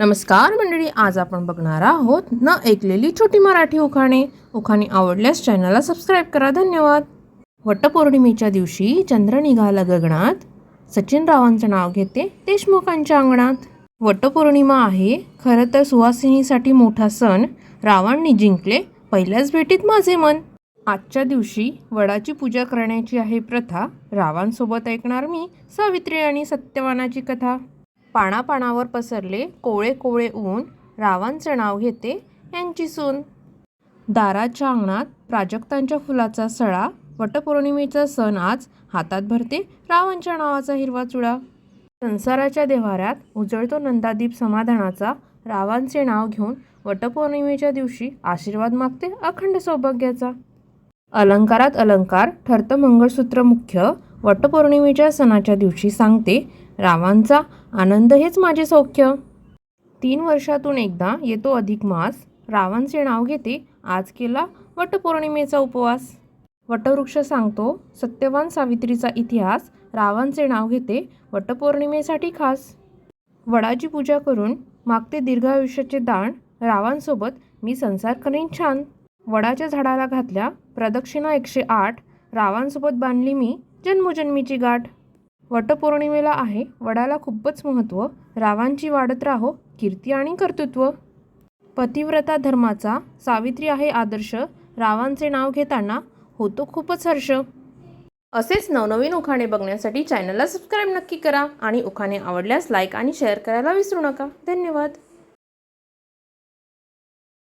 नमस्कार मंडळी आज आपण बघणार आहोत न ऐकलेली छोटी मराठी उखाणे. उखाणे आवडल्यास चॅनलला सबस्क्राईब करा. धन्यवाद. वटपौर्णिमेच्या दिवशी चंद्र निघाला गगनात. सचिन रावांचं नाव घेते देशमुखांच्या अंगणात. वटपौर्णिमा आहे. खरं तर सुवासिनीसाठी मोठा सण. रावांनी जिंकले पहिल्याच भेटीत माझे मन. आजच्या दिवशी वडाची पूजा करण्याची आहे प्रथा. रावांसोबत ऐकणार मी सावित्री आणि सत्यवानाची कथा. पानापानावर पसरले कोवळे कोवळे ऊन रावांचं नाव घेते यांची सून. दाराच्या अंगणात प्राजक्तांच्या फुलाचा सळा वटपौर्णिमेचा सण आज हातात भरते रावांच्या नावाचा हिरवा चुडा संसाराच्या देव्हाऱ्यात उजळतो नंदादीप समाधानाचा रावांचे नाव घेऊन वटपौर्णिमेच्या दिवशी आशीर्वाद मागते अखंड सौभाग्याचा. अलंकारात अलंकार ठरतं मंगळसूत्र मुख्य वटपौर्णिमेच्या सणाच्या दिवशी सांगते रावांचा आनंद हेच माझे सौख्य. तीन वर्षातून एकदा येतो अधिक मास. रावांचे नाव घेते आज केला वटपौर्णिमेचा उपवास. वटवृक्ष सांगतो सत्यवान सावित्रीचा इतिहास रावांचे नाव घेते वटपौर्णिमेसाठी खास. वडाची पूजा करून मागते दीर्घायुष्याचे दान रावांसोबत मी संसार करीन छान. वडाच्या झाडाला घातल्या प्रदक्षिणा एकशे आठ रावांसोबत बांधली मी जन्मोजन्मीची गाठ. वटपौर्णिमेला आहे. वडाला खूपच महत्त्व. रावांची वाढत राहो कीर्ती आणि कर्तृत्व. पतिव्रता धर्माचा सावित्री आहे आदर्श. रावांचे नाव घेताना होतो खूपच हर्ष. असेच नवनवीन उखाणे बघण्यासाठी चॅनलला सबस्क्राईब नक्की करा आणि उखाणे आवडल्यास लाईक आणि शेअर करायला विसरू नका. धन्यवाद.